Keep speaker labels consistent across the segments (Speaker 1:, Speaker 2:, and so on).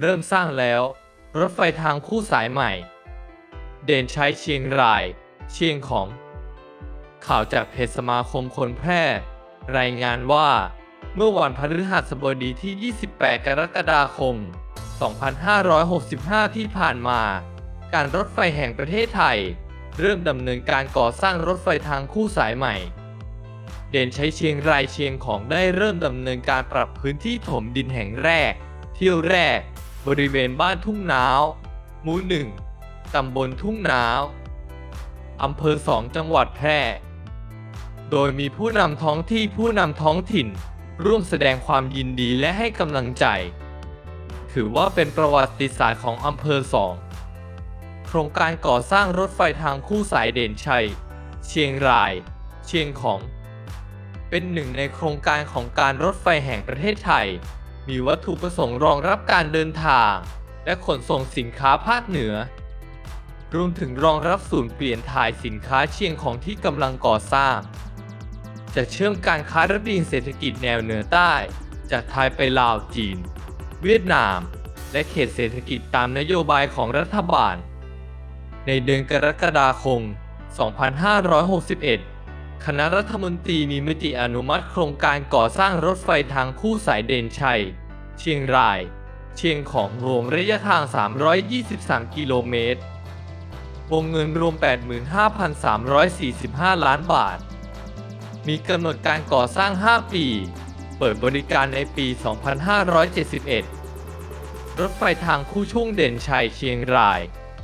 Speaker 1: เริ่มสร้างแล้ว รถไฟทางคู่สายใหม่ เด่นชัยเชียงราย เชียงของ ข่าวจากเพจสมาคมคนแพร่ รายงานว่าเมื่อวันพฤหัสบดีที่ 28 กรกฎาคม 2565 ที่ผ่านมา การรถไฟแห่งประเทศไทย เริ่มดำเนินการก่อสร้างรถไฟทางคู่สายใหม่ เด่นใช้เชียงรายเชียงของได้เริ่มดำเนินการปรับพื้นที่ถมดินแห่งแรก เที่ยวแรก บริเวณบ้านทุ่งนาวหมู่หนึ่งตำบลทุ่งนาวอำเภอสองจังหวัดแพร่ โดยมีผู้นำท้องที่ผู้นำท้องถิ่น ร่วมแสดงความยินดีและให้กำลังใจ ถือว่าเป็นประวัติศาสตร์ของอำเภอสองโครงการก่อสร้างรถไฟทางคู่สายเด่นชัย เชียงราย เชียงของ เป็นหนึ่งในโครงการของการรถไฟแห่งประเทศไทย มีวัตถุประสงค์รองรับการเดินทาง และขนส่งสินค้าภาคเหนือ รวมถึงรองรับศูนย์เปลี่ยนถ่ายสินค้าเชียงของที่กำลังก่อสร้าง จะเชื่อมการค้าระดินเศรษฐกิจแนวเหนือใต้ จากไทยไปลาวจีน เวียดนาม และเขตเศรษฐกิจตามนโยบายของรัฐบาล ในเดือนกรกฎาคม 2561 คณะรัฐมนตรีมีมติอนุมัติโครงการก่อสร้างรถไฟทางคู่สายเด่นชัย เชียงราย เชียงของรวมระยะทาง 323 กิโลเมตร วงเงินรวม 85,345 ล้านบาท มีกำหนดการก่อสร้าง 5 ปี เปิดบริการในปี 2571 รถไฟทางคู่ช่วงเด่นชัยเชียงราย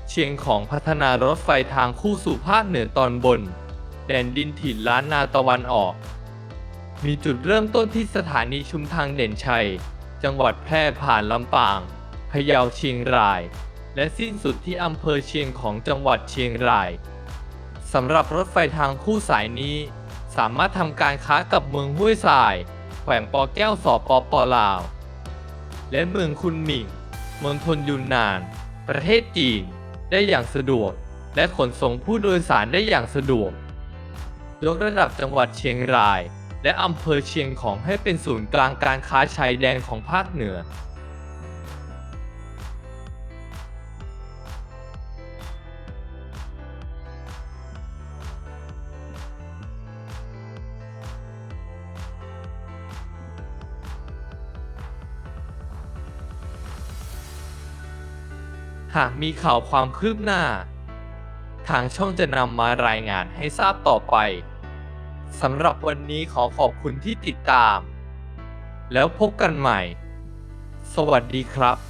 Speaker 1: เชียงของพัฒนารถไฟทางคู่สู่ภาคเหนือตอนบน แดนดินถิ่นล้านนาตะวันออก มีจุดเริ่มต้นที่สถานีชุมทางเด่นชัย จังหวัดแพร่ผ่านลำปาง พะเยาเชียงราย และสิ้นสุดที่อำเภอเชียงของจังหวัดเชียงรายสำหรับรถไฟทางคู่สายนี้ สามารถทำการค้ากับเมืองห้วยทราย แขวงปอแก้วสอปอปอลาว และเมืองคุนหมิงมณฑลยุนนาน ประเทศจีนได้อย่างสะดวก และขนส่งผู้โดยสารได้อย่างสะดวก ยกระดับจังหวัดเชียงราย และอำเภอเชียงของให้เป็นศูนย์กลางการค้าชายแดนของภาคเหนือ หากมีข่าวความคืบหน้า ทางช่องจะนำมารายงานให้ทราบต่อไปสำหรับวันนี้ขอขอบคุณที่ติดตาม แล้วพบกันใหม่ สวัสดีครับ